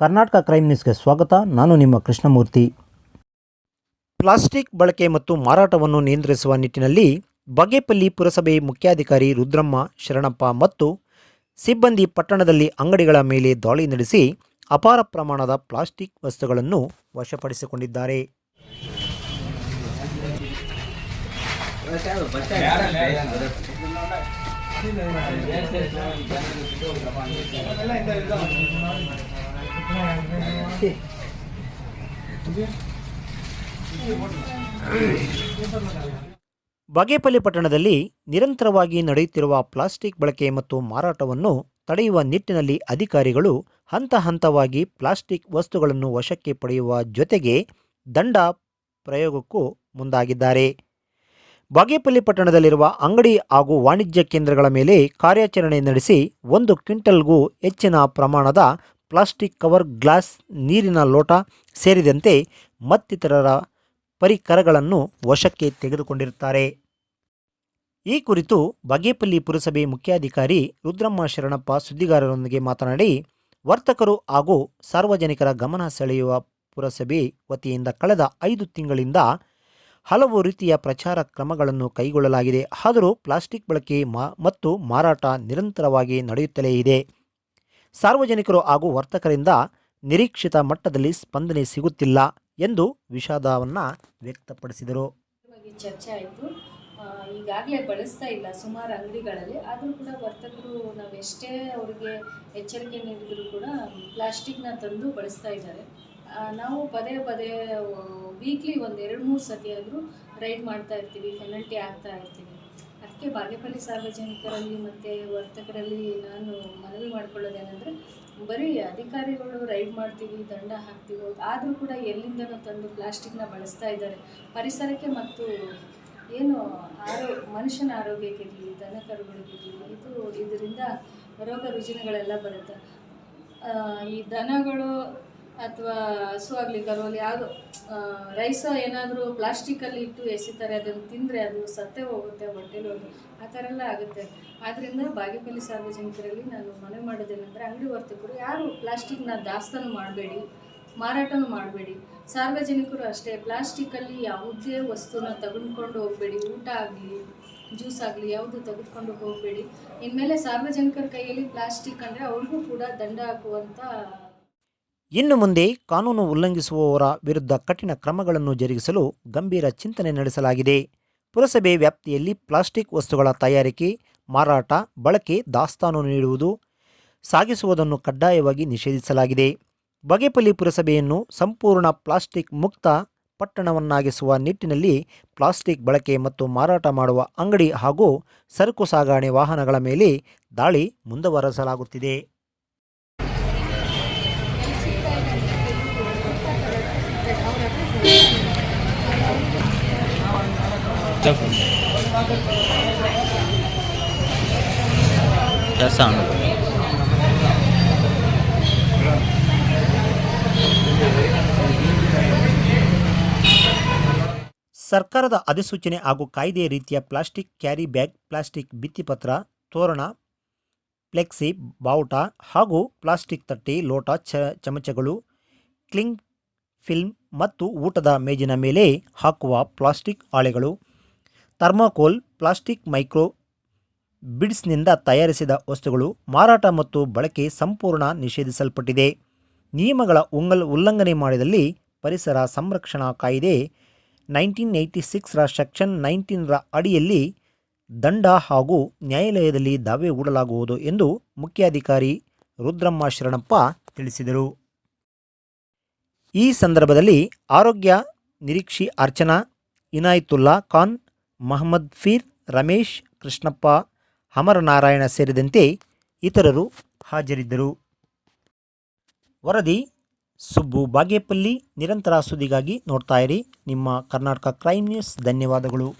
Karnataka crime ನ್ಯೂಸ್ಗೆ ಸ್ವಾಗತ. ನಾನು ನಿಮ್ಮ ಕೃಷ್ಣಮೂರ್ತಿ. ಪ್ಲಾಸ್ಟಿಕ್ ಬಳಕೆ ಮತ್ತು ಮಾರಾಟವನ್ನು ನಿಯಂತ್ರಿಸುವ ನಿಟ್ಟಿನಲ್ಲಿ ಬಗೆಪಲ್ಲಿ ಪುರಸಭೆ ಮುಖ್ಯಾಧಿಕಾರಿ ರುದ್ರಮ್ಮ, ಶರಣಪ್ಪ ಮತ್ತು ಸಿಬ್ಬಂದಿ ಪಟ್ಟಣದಲ್ಲಿ ಅಂಗಡಿಗಳ ಮೇಲೆ ದಾಳಿ ನಡೆಸಿ ಅಪಾರ ಪ್ರಮಾಣದ ಪ್ಲಾಸ್ಟಿಕ್ ವಸ್ತುಗಳನ್ನು ವಶಪಡಿಸಿಕೊಂಡಿದ್ದಾರೆ. ಬಗೇಪಲ್ಲಿ ಪಟ್ಟಣದಲ್ಲಿ ನಿರಂತರವಾಗಿ ನಡೆಯುತ್ತಿರುವ ಪ್ಲಾಸ್ಟಿಕ್ ಬಳಕೆ ಮತ್ತು ಮಾರಾಟವನ್ನು ತಡೆಯುವ ನಿಟ್ಟಿನಲ್ಲಿ ಅಧಿಕಾರಿಗಳು ಹಂತ ಹಂತವಾಗಿ ಪ್ಲಾಸ್ಟಿಕ್ ವಸ್ತುಗಳನ್ನು ವಶಕ್ಕೆ ಪಡೆಯುವ ಜೊತೆಗೆ ದಂಡ ಪ್ರಯೋಗಕ್ಕೂ ಮುಂದಾಗಿದ್ದಾರೆ. ಬಾಗೇಪಲ್ಲಿ ಪಟ್ಟಣದಲ್ಲಿರುವ ಅಂಗಡಿ ಹಾಗೂ ವಾಣಿಜ್ಯ ಕೇಂದ್ರಗಳ ಮೇಲೆ ಕಾರ್ಯಾಚರಣೆ ನಡೆಸಿ ಒಂದು ಕ್ವಿಂಟಲ್ಗೂ ಹೆಚ್ಚಿನ ಪ್ರಮಾಣದ ಪ್ಲಾಸ್ಟಿಕ್ ಕವರ್ ಗ್ಲಾಸ್ ನೀರಿನ ಲೋಟ ಸೇರಿದಂತೆ ಮತ್ತಿತರರ ಪರಿಕರಗಳನ್ನು ವಶಕ್ಕೆ ತೆಗೆದುಕೊಂಡಿರುತ್ತಾರೆ. ಈ ಕುರಿತು ಬಾಗೇಪಲ್ಲಿ ಪುರಸಭೆ ಮುಖ್ಯಾಧಿಕಾರಿ ರುದ್ರಮ್ಮ ಶರಣಪ್ಪ ಸುದ್ದಿಗಾರರೊಂದಿಗೆ ಮಾತನಾಡಿ, ವರ್ತಕರು ಹಾಗೂ ಸಾರ್ವಜನಿಕರ ಗಮನ ಸೆಳೆಯುವ ಪುರಸಭೆ ವತಿಯಿಂದ ಕಳೆದ ಐದು ತಿಂಗಳಿಂದ ಹಲವು ರೀತಿಯ ಪ್ರಚಾರ ಕ್ರಮಗಳನ್ನು ಕೈಗೊಳ್ಳಲಾಗಿದೆ. ಆದರೂ ಪ್ಲಾಸ್ಟಿಕ್ ಬಳಕೆ ಮತ್ತು ಮಾರಾಟ ನಿರಂತರವಾಗಿ ನಡೆಯುತ್ತಲೇ ಇದೆ. ಸಾರ್ವಜನಿಕರು ಹಾಗೂ ವರ್ತಕರಿಂದ ನಿರೀಕ್ಷಿತ ಮಟ್ಟದಲ್ಲಿ ಸ್ಪಂದನೆ ಸಿಗುತ್ತಿಲ್ಲ ಎಂದು ವಿಷಾದವನ್ನು ವ್ಯಕ್ತಪಡಿಸಿದರು. ಚರ್ಚೆ ಆಯಿತು. ಈಗಾಗಲೇ ಬಳಸ್ತಾ ಇಲ್ಲ ಸುಮಾರು ಅಂಗಡಿಗಳಲ್ಲಿ. ಆದರೂ ಕೂಡ ವರ್ತಕರು ನಾವು ಎಷ್ಟೇ ಅವರಿಗೆ ಎಚ್ಚರಿಕೆ ನೀಡಿದರೂ ಕೂಡ ಪ್ಲಾಸ್ಟಿಕ್ನ ತಂದು ಬಳಸ್ತಾ ಇದ್ದಾರೆ. ನಾವು ಪದೇ ಪದೇ ವೀಕ್ಲಿ ಒಂದು ಎರಡು ಮೂರು ಸತಿ ಆದರೂ ರೈಡ್ ಮಾಡ್ತಾ ಇರ್ತೀವಿ ಪೆನಲ್ಟಿ ಆಗ್ತಾ ಇರ್ತೀವಿ. ಅದಕ್ಕೆ ಬಾಗೇಪಲ್ಲಿ ಸಾರ್ವಜನಿಕರಲ್ಲಿ ಮತ್ತು ವರ್ತಕರಲ್ಲಿ ನಾನು ಮನವಿ ಮಾಡಿಕೊಳ್ಳೋದೇನೆಂದರೆ, ಬರೀ ಅಧಿಕಾರಿಗಳು ರೈಡ್ ಮಾಡ್ತೀವಿ, ದಂಡ ಹಾಕ್ತೀವಿ, ಆದರೂ ಕೂಡ ಎಲ್ಲಿಂದನೂ ತಂದು ಪ್ಲಾಸ್ಟಿಕ್ನ ಬಳಸ್ತಾ ಇದ್ದಾರೆ. ಪರಿಸರಕ್ಕೆ ಮತ್ತು ಏನು ಆರೋ, ಮನುಷ್ಯನ ಆರೋಗ್ಯಕ್ಕಿರಲಿ ದನ ಕರುಗಳಿಗಿರಲಿ ಇದು ಇದರಿಂದ ರೋಗ ರುಜಿನಗಳೆಲ್ಲ ಬರುತ್ತೆ. ಈ ದನಗಳು ಅಥವಾ ಹಸು ಆಗಲಿ, ಕರುವಲ್ಲಿ ಯಾವುದು ರೈಸೋ ಏನಾದರೂ ಪ್ಲಾಸ್ಟಿಕಲ್ಲಿ ಇಟ್ಟು ಎಸಿತಾರೆ, ಅದನ್ನು ತಿಂದರೆ ಅದು ಸತ್ತೇ ಹೋಗುತ್ತೆ, ಹೊಟ್ಟೆಲಿ ಹೋಗಿ ಆ ಥರ ಎಲ್ಲ ಆಗುತ್ತೆ. ಆದ್ದರಿಂದ ಬಾಗೇಪಲ್ಲಿ ಸಾರ್ವಜನಿಕರಲ್ಲಿ ನಾನು ಮನವಿ ಮಾಡೋದೇನೆಂದರೆ ಅಂಗಡಿ ವರ್ತಕರು ಯಾರು ಪ್ಲಾಸ್ಟಿಕ್ನ ದಾಸ್ತಾನು ಮಾಡಬೇಡಿ, ಮಾರಾಟನೂ ಮಾಡಬೇಡಿ. ಸಾರ್ವಜನಿಕರು ಅಷ್ಟೇ, ಪ್ಲಾಸ್ಟಿಕಲ್ಲಿ ಯಾವುದೇ ವಸ್ತುನ ತೆಗೆದುಕೊಂಡು ಹೋಗಬೇಡಿ, ಊಟ ಆಗಲಿ, ಜ್ಯೂಸ್ ಆಗಲಿ, ಯಾವುದು ತೆಗೆದುಕೊಂಡು ಹೋಗಬೇಡಿ. ಇನ್ಮೇಲೆ ಸಾರ್ವಜನಿಕರ ಕೈಯಲ್ಲಿ ಪ್ಲಾಸ್ಟಿಕ್ ಅಂದರೆ ಅವ್ರಿಗೂ ಕೂಡ ದಂಡ ಹಾಕುವಂಥ ಇನ್ನು ಮುಂದೆ ಕಾನೂನು ಉಲ್ಲಂಘಿಸುವವರ ವಿರುದ್ಧ ಕಠಿಣ ಕ್ರಮಗಳನ್ನು ಜರುಗಿಸಲು ಗಂಭೀರ ಚಿಂತನೆ ನಡೆಸಲಾಗಿದೆ. ಪುರಸಭೆ ವ್ಯಾಪ್ತಿಯಲ್ಲಿ ಪ್ಲಾಸ್ಟಿಕ್ ವಸ್ತುಗಳ ತಯಾರಿಕೆ, ಮಾರಾಟ, ಬಳಕೆ, ದಾಸ್ತಾನು ನೀಡುವುದು ಸಾಗಿಸುವುದನ್ನು ಕಡ್ಡಾಯವಾಗಿ ನಿಷೇಧಿಸಲಾಗಿದೆ. ಬಗೆಪಲ್ಲಿ ಪುರಸಭೆಯನ್ನು ಸಂಪೂರ್ಣ ಪ್ಲಾಸ್ಟಿಕ್ ಮುಕ್ತ ಪಟ್ಟಣವನ್ನಾಗಿಸುವ ನಿಟ್ಟಿನಲ್ಲಿ ಪ್ಲಾಸ್ಟಿಕ್ ಬಳಕೆ ಮತ್ತು ಮಾರಾಟ ಮಾಡುವ ಅಂಗಡಿ ಹಾಗೂ ಸರಕು ಸಾಗಾಣೆ ವಾಹನಗಳ ಮೇಲೆ ದಾಳಿ ಮುಂದುವರೆಸಲಾಗುತ್ತಿದೆ. ಸರ್ಕಾರದ ಅಧಿಸೂಚನೆ ಹಾಗೂ ಕಾಯ್ದೆಯ ರೀತಿಯ ಪ್ಲಾಸ್ಟಿಕ್ ಕ್ಯಾರಿ ಬ್ಯಾಗ್, ಪ್ಲಾಸ್ಟಿಕ್ ಭಿತ್ತಿಪತ್ರ ತೋರಣ, ಫ್ಲೆಕ್ಸಿ, ಬಾವುಟ ಹಾಗೂ ಪ್ಲಾಸ್ಟಿಕ್ ತಟ್ಟೆ, ಲೋಟ ಚಮಚಗಳು, ಕ್ಲಿಂಗ್ ಫಿಲ್ಮ್ ಮತ್ತು ಊಟದ ಮೇಜಿನ ಮೇಲೆ ಹಾಕುವ ಪ್ಲಾಸ್ಟಿಕ್ ಹಾಳೆಗಳು ಥರ್ಮಾಕೋಲ್, ಪ್ಲಾಸ್ಟಿಕ್ ಮೈಕ್ರೋ ಬಿಡ್ಸ್ನಿಂದ ತಯಾರಿಸಿದ ವಸ್ತುಗಳು ಮಾರಾಟ ಮತ್ತು ಬಳಕೆ ಸಂಪೂರ್ಣ ನಿಷೇಧಿಸಲ್ಪಟ್ಟಿದೆ. ನಿಯಮಗಳ ಉಂಗಲ್ ಉಲ್ಲಂಘನೆ ಮಾಡಿದಲ್ಲಿ ಪರಿಸರ ಸಂರಕ್ಷಣಾ ಕಾಯ್ದೆ ನೈನ್ಟೀನ್ ಏಯ್ಟಿ ಸಿಕ್ಸ್ರ ಸೆಕ್ಷನ್ ನೈನ್ಟೀನ್ರ ಅಡಿಯಲ್ಲಿ ದಂಡ ಹಾಗೂ ನ್ಯಾಯಾಲಯದಲ್ಲಿ ದಾವೆ ಹೂಡಲಾಗುವುದು ಎಂದು ಮುಖ್ಯಾಧಿಕಾರಿ ರುದ್ರಮ್ಮ ಶರಣಪ್ಪ ತಿಳಿಸಿದರು. ಈ ಸಂದರ್ಭದಲ್ಲಿ ಆರೋಗ್ಯ ನಿರೀಕ್ಷಿ ಅರ್ಚನಾ, ಇನಾಯತುಲ್ಲಾ ಖಾನ್ ಮಹಮ್ಮದ್ ಫೀರ್, ರಮೇಶ್, ಕೃಷ್ಣಪ್ಪ, ಅಮರನಾರಾಯಣ ಸೇರಿದಂತೆ ಇತರರು ಹಾಜರಿದ್ದರು. ವರದಿ, ಸುಬ್ಬು ಬಾಗೇಪಲ್ಲಿ, ನಿರಂತರ ಸುದ್ದಿಗಾಗಿ ನೋಡ್ತಾ ಇರಿ. ನಿಮ್ಮ ಕರ್ನಾಟಕ ಕ್ರೈಮ್ ನ್ಯೂಸ್, ಧನ್ಯವಾದಗಳು.